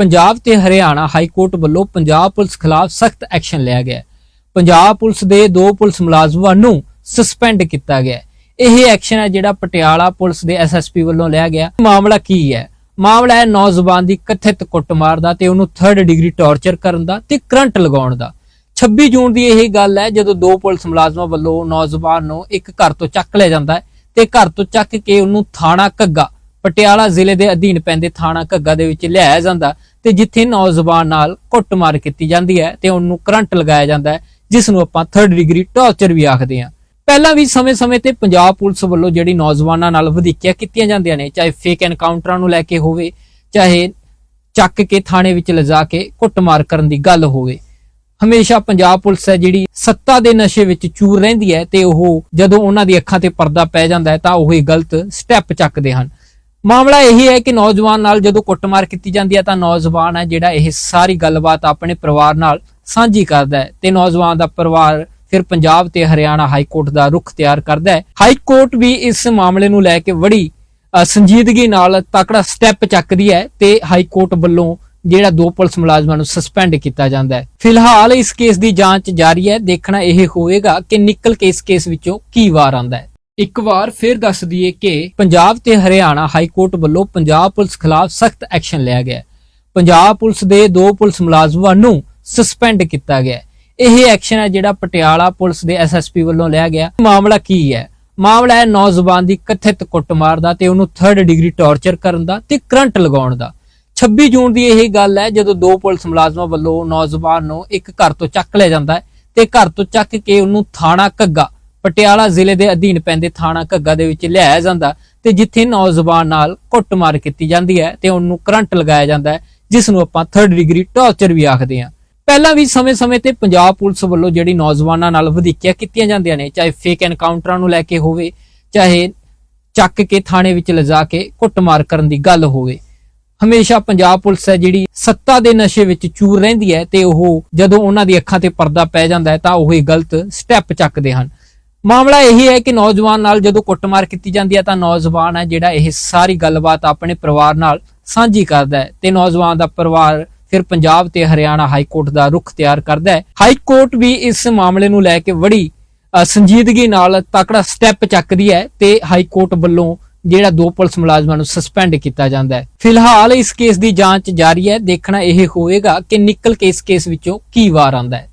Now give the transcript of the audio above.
ਪੰਜਾਬ ਤੇ Haryana high court ਵੱਲੋਂ Punjab police ਖਿਲਾਫ ਸਖਤ ਐਕਸ਼ਨ ਲਿਆ ਗਿਆ ਪੰਜਾਬ ਪੁਲਿਸ ਦੇ ਦੋ ਪੁਲਿਸ ਮੁਲਾਜ਼ਮਾਂ ਨੂੰ ਸਸਪੈਂਡ ਕੀਤਾ ਗਿਆ ਇਹ ਐਕਸ਼ਨ ਹੈ ਜਿਹੜਾ ਪਟਿਆਲਾ ਪੁਲਿਸ ਦੇ ਐਸਐਸਪੀ ਵੱਲੋਂ ਲਿਆ ਗਿਆ। ਮਾਮਲਾ ਕੀ ਹੈ? ਮਾਮਲਾ ਹੈ ਨੌਜਵਾਨ ਦੀ ਕਥਿਤ ਕੁੱਟਮਾਰ ਦਾ ਤੇ ਉਹਨੂੰ 3rd ਡਿਗਰੀ ਟਾਰਚਰ ਕਰਨ ਦਾ ਤੇ ਕਰੰਟ ਲਗਾਉਣ ਦਾ। 26 ਜੂਨ ਦੀ ਇਹ ਗੱਲ ਹੈ, ਜਦੋਂ ਦੋ ਪੁਲਿਸ ਮੁਲਾਜ਼ਮਾਂ ਵੱਲੋਂ ਨੌਜਵਾਨ ਨੂੰ ਇੱਕ ਘਰ ਤੋਂ ਚੱਕ ਲਿਆ ਜਾਂਦਾ ਹੈ ਤੇ ਘਰ ਤੋਂ ਚੱਕ ਕੇ ਉਹਨੂੰ ਥਾਣਾ ਘੱਗਾ, ਪਟਿਆਲਾ ਜ਼ਿਲ੍ਹੇ ਦੇ ਅਧੀਨ ਪੈਂਦੇ ਥਾਣਾ ਘੱਗਾ ਦੇ ਵਿੱਚ ਲਿਆਇਆ ਜਾਂਦਾ। ਤੇ ਜਿੱਥੇ ਨੌਜਵਾਨ ਨਾਲ ਕੁੱਟਮਾਰ ਕੀਤੀ ਜਾਂਦੀ ਹੈ ਤੇ ਉਹਨੂੰ ਕਰੰਟ ਲਗਾਇਆ ਜਾਂਦਾ ਹੈ ਜਿਸ ਨੂੰ ਆਪਾਂ 3rd ਡਿਗਰੀ ਟਾਰਚਰ ਵੀ ਆਖਦੇ ਹਾਂ। ਪਹਿਲਾਂ ਵੀ ਸਮੇਂ-ਸਮੇਂ ਤੇ ਪੰਜਾਬ ਪੁਲਿਸ ਵੱਲੋਂ ਜਿਹੜੀ ਨੌਜਵਾਨਾਂ ਨਾਲ ਵਧੀਕੀਆਂ ਕੀਤੀਆਂ ਜਾਂਦੀਆਂ ਨੇ, ਚਾਹੇ ਫੇਕ ਐਨਕਾਊਂਟਰਾਂ ਨੂੰ ਲੈ ਕੇ ਹੋਵੇ, ਚਾਹੇ ਚੱਕ ਕੇ ਥਾਣੇ ਵਿੱਚ ਲਿਜਾ ਕੇ ਕੁੱਟਮਾਰ ਕਰਨ ਦੀ ਗੱਲ ਹੋਵੇ। ਹਮੇਸ਼ਾ ਪੰਜਾਬ ਪੁਲਿਸ ਹੈ ਜਿਹੜੀ ਸੱਤਾ ਦੇ ਨਸ਼ੇ ਵਿੱਚ ਚੂਰ ਰਹਿੰਦੀ ਹੈ ਤੇ ਉਹ ਜਦੋਂ ਉਹਨਾਂ ਦੀ ਅੱਖਾਂ ਤੇ ਪਰਦਾ ਪੈ ਜਾਂਦਾ ਹੈ ਤਾਂ ਉਹ ਇਹ ਗਲਤ ਸਟੈਪ ਚੱਕਦੇ ਹਨ। ਮਾਮਲਾ ਇਹ ਹੈ ਕਿ ਨੌਜਵਾਨ ਨਾਲ ਜਦੋਂ ਕੁੱਟਮਾਰ ਕੀਤੀ ਜਾਂਦੀ ਹੈ ਤਾਂ ਨੌਜਵਾਨ ਹੈ ਜਿਹੜਾ ਇਹ ਸਾਰੀ ਗੱਲਬਾਤ ਆਪਣੇ ਪਰਿਵਾਰ ਨਾਲ ਸਾਂਝੀ ਕਰਦਾ ਹੈ ਤੇ ਨੌਜਵਾਨ ਦਾ ਪਰਿਵਾਰ ਫਿਰ ਪੰਜਾਬ ਤੇ ਹਰਿਆਣਾ ਹਾਈ ਕੋਰਟ ਦਾ ਰੁਖ ਤਿਆਰ ਕਰਦਾ ਹੈ। ਹਾਈ ਕੋਰਟ ਵੀ ਇਸ ਮਾਮਲੇ ਨੂੰ ਲੈ ਕੇ ਬੜੀ ਸੰਜੀਦਗੀ ਨਾਲ ਤਕੜਾ ਸਟੈਪ ਚੱਕਦੀ ਹੈ ਤੇ ਹਾਈ ਕੋਰਟ ਵੱਲੋਂ ਜਿਹੜਾ ਦੋ ਪੁਲਿਸ ਮੁਲਾਜ਼ਮਾਂ ਨੂੰ ਸਸਪੈਂਡ ਕੀਤਾ ਜਾਂਦਾ ਹੈ। ਫਿਲਹਾਲ ਇਸ ਕੇਸ ਦੀ ਜਾਂਚ ਜਾਰੀ ਹੈ। ਦੇਖਣਾ ਇਹ ਹੋਵੇਗਾ ਕਿ ਨਿਕਲ ਕੇ ਇਸ ਕੇਸ ਵਿੱਚੋਂ ਕੀ ਵਾਰ ਆਉਂਦਾ ਹੈ। ਇੱਕ ਵਾਰ ਫਿਰ ਦੱਸ ਦਈਏ ਕਿ ਪੰਜਾਬ ਤੇ ਹਰਿਆਣਾ ਹਾਈ ਕੋਰਟ ਵੱਲੋਂ ਪੰਜਾਬ ਪੁਲਿਸ ਖਿਲਾਫ ਸਖਤ ਐਕਸ਼ਨ ਲਿਆ ਗਿਆ ਪੰਜਾਬ ਪੁਲਿਸ ਦੇ ਦੋ ਪੁਲਿਸ ਮੁਲਾਜ਼ਮਾਂ ਨੂੰ ਸਸਪੈਂਡ ਕੀਤਾ ਗਿਆ ਇਹ ਐਕਸ਼ਨ ਹੈ ਜਿਹੜਾ ਪਟਿਆਲਾ ਪੁਲਿਸ ਦੇ ਐਸਐਸਪੀ ਵੱਲੋਂ ਲਿਆ ਗਿਆ। ਮਾਮਲਾ ਕੀ ਹੈ? ਮਾਮਲਾ ਹੈ ਨੌਜਵਾਨ ਦੀ ਕਥਿਤ ਕੁੱਟਮਾਰ ਦਾ ਤੇ ਉਹਨੂੰ 3rd ਡਿਗਰੀ ਟਾਰਚਰ ਕਰਨ ਦਾ ਤੇ ਕਰੰਟ ਲਗਾਉਣ ਦਾ। 26 ਜੂਨ ਦੀ ਇਹ ਗੱਲ ਹੈ, ਜਦੋਂ ਦੋ ਪੁਲਿਸ ਮੁਲਾਜ਼ਮਾਂ ਵੱਲੋਂ ਨੌਜਵਾਨ ਨੂੰ ਇੱਕ ਘਰ ਤੋਂ ਚੱਕ ਲਿਆ ਜਾਂਦਾ ਹੈ ਤੇ ਘਰ ਤੋਂ ਚੱਕ ਕੇ ਉਹਨੂੰ ਥਾਣਾ ਘੱਗਾ। ਪਟਿਆਲਾ ਜ਼ਿਲ੍ਹੇ ਦੇ ਅਧੀਨ ਪੈਂਦੇ ਥਾਣਾ ਘੱਗਾ ਦੇ ਵਿੱਚ ਲਿਆਇਆ ਜਾਂਦਾ ਤੇ ਜਿੱਥੇ ਨੌਜਵਾਨ ਨਾਲ ਕੁੱਟਮਾਰ ਕੀਤੀ ਜਾਂਦੀ ਹੈ ਤੇ ਉਹਨੂੰ ਕਰੰਟ ਲਗਾਇਆ ਜਾਂਦਾ ਹੈ, ਜਿਸ ਨੂੰ ਆਪਾਂ 3rd ਡਿਗਰੀ ਟਾਰਚਰ ਵੀ ਆਖਦੇ ਹਾਂ। ਪਹਿਲਾਂ ਵੀ ਸਮੇਂ-ਸਮੇਂ ਤੇ ਪੰਜਾਬ ਪੁਲਿਸ ਵੱਲੋਂ ਜਿਹੜੀ ਨੌਜਵਾਨਾਂ ਨਾਲ ਵਧੀਕੀਆਂ ਕੀਤੀਆਂ ਜਾਂਦੀਆਂ ਨੇ, ਚਾਹੇ ਫੇਕ ਐਨਕਾਊਂਟਰਾਂ ਨੂੰ ਲੈ ਕੇ ਹੋਵੇ, ਚਾਹੇ ਚੱਕ ਕੇ ਥਾਣੇ ਵਿੱਚ ਲਿਜਾ ਕੇ ਕੁੱਟਮਾਰ ਕਰਨ ਦੀ ਗੱਲ ਹੋਵੇ। ਹਮੇਸ਼ਾ ਪੰਜਾਬ ਪੁਲਿਸ ਹੈ ਜਿਹੜੀ ਸੱਤਾ ਦੇ ਨਸ਼ੇ ਵਿੱਚ ਚੂਰ ਰਹਿੰਦੀ ਹੈ ਤੇ ਉਹ ਜਦੋਂ ਉਹਨਾਂ ਦੀ ਅੱਖਾਂ ਤੇ ਪਰਦਾ ਪੈ ਜਾਂਦਾ ਹੈ ਤਾਂ ਉਹ ਇਹ ਗਲਤ ਸਟੈਪ ਚੱਕਦੇ ਹਨ। ਮਾਮਲਾ ਇਹ ਹੈ ਕਿ ਨੌਜਵਾਨ ਨਾਲ ਜਦੋਂ ਕੁੱਟਮਾਰ ਕੀਤੀ ਜਾਂਦੀ ਹੈ ਤਾਂ ਨੌਜਵਾਨ ਹੈ ਜਿਹੜਾ ਇਹ ਸਾਰੀ ਗੱਲਬਾਤ ਆਪਣੇ ਪਰਿਵਾਰ ਨਾਲ ਸਾਂਝੀ ਕਰਦਾ ਹੈ ਤੇ ਨੌਜਵਾਨ ਦਾ ਪਰਿਵਾਰ ਫਿਰ ਪੰਜਾਬ ਤੇ ਹਰਿਆਣਾ ਹਾਈ ਕੋਰਟ ਦਾ ਰੁਖ ਤਿਆਰ ਕਰਦਾ ਹੈ। ਹਾਈ ਕੋਰਟ ਵੀ ਇਸ ਮਾਮਲੇ ਨੂੰ ਲੈ ਕੇ ਬੜੀ ਸੰਜੀਦਗੀ ਨਾਲ ਤਕੜਾ ਸਟੈਪ ਚੱਕਦੀ ਹੈ ਤੇ ਹਾਈ ਕੋਰਟ ਵੱਲੋਂ ਜਿਹੜਾ ਦੋ ਪੁਲਿਸ ਮੁਲਾਜ਼ਮਾਂ ਨੂੰ ਸਸਪੈਂਡ ਕੀਤਾ ਜਾਂਦਾ ਹੈ। ਫਿਲਹਾਲ ਇਸ ਕੇਸ ਦੀ ਜਾਂਚ ਜਾਰੀ ਹੈ। ਦੇਖਣਾ ਇਹ ਹੋਵੇਗਾ ਕਿ ਨਿਕਲ ਕੇ ਇਸ ਕੇਸ ਵਿੱਚੋਂ ਕੀ ਵਾਰ ਆਉਂਦਾ ਹੈ।